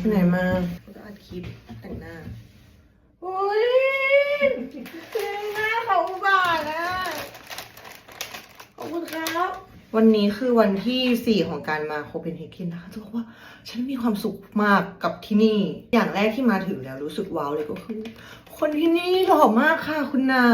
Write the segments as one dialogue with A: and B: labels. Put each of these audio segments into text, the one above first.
A: ที่ไหนมาก็อัดคลิปแต่งหน้า โอ้ยแต่งหน้าเขาอุบาทอะ ขอบคุณครับ วันนี้คือวันที่ 4 ของการมาโคเปนเฮเกนนะคะจะบอกว่าฉันมีความสุขมากกับที่นี่ อย่างแรกที่มาถึงแล้วรู้สึกว้าวเลยก็คือ คนที่นี่หล่อมากค่ะคุณนา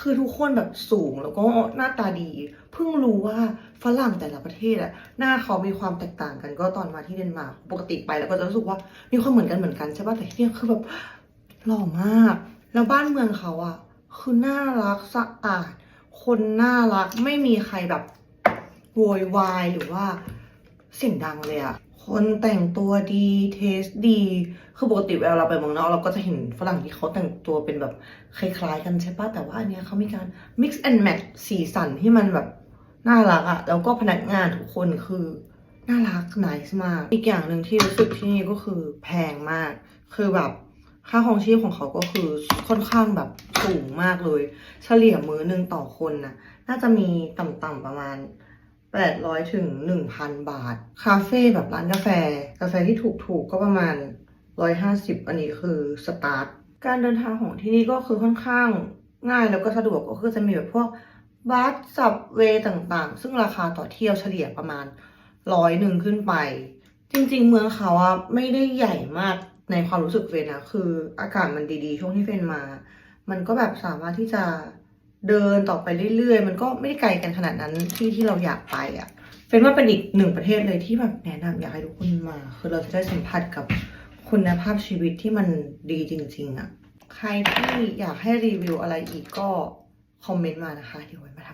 A: คือทุกคนแบบสูงแล้วก็หน้าตาดี เพิ่งรู้ว่าฝรั่งแต่ละประเทศอะหน้าเขามีความแตกต่างกันก็ตอนมาที่เดนมาร์กปกติไปแล้วก็จะรู้สึกว่ามีความเหมือนกันเหมือนกันใช่ป่ะแต่ที่นี่คือแบบหล่อมาก แล้วบ้านเมืองเขาอะคือน่ารักสะอาด คนน่ารักไม่มีใครแบบ โวยวายหรือว่าเสียงดังเลยอะคนแต่งตัวดีเทสดี คือปกติเวลาเราไปเมืองนอกเราก็จะเห็นฝรั่งที่เขาแต่งตัวเป็นแบบคล้ายๆกันใช่ปะแต่ว่าอันเนี้ยเขามีการ mix and match สีสันที่มันแบบน่ารักอะแล้วก็พนักงานทุกคนคือน่ารัก nice มาก อีกอย่างหนึ่งที่รู้สึกที่นี่ก็คือแพงมาก คือแบบค่าครองชีพของเขาก็คือค่อนข้างแบบสูงมากเลย เฉลี่ยมื้อหนึ่งต่อคนน่ะน่าจะมีต่ำๆประมาณ 800ถึง1,000 บาท คาเฟ่แบบร้านกาแฟ กาแฟที่ถูกๆก็ประมาณ 150 อันนี้คือสตาร์ท การเดินทางของที่นี่ก็คือค่อนข้างง่ายแล้วก็สะดวกก็คือจะมีแบบพวกบัสสับเวย์ต่างๆ ซึ่งราคาต่อเที่ยวเฉลี่ยประมาณร้อยหนึ่งขึ้นไป จริงๆ เมืองเขาอะไม่ได้ใหญ่มากในความรู้สึกเฟนนะคืออากาศมันดีๆ ช่วงที่เฟนมา มันก็แบบสามารถที่จะ เดินต่อไปเรื่อยๆ มันก็ไม่ได้ไกลกันขนาดนั้นที่ที่เราอยากไปอะเป็นว่าเป็นอีกหนึ่งประเทศเลยที่แบบแนะนำอยากให้ทุกคนมา คือเราจะได้สัมผัสกับคุณภาพชีวิตที่มันดีจริง ๆอะใครที่อยากให้รีวิวอะไรอีกก็คอมเมนต์มานะคะเดี๋ยวไว้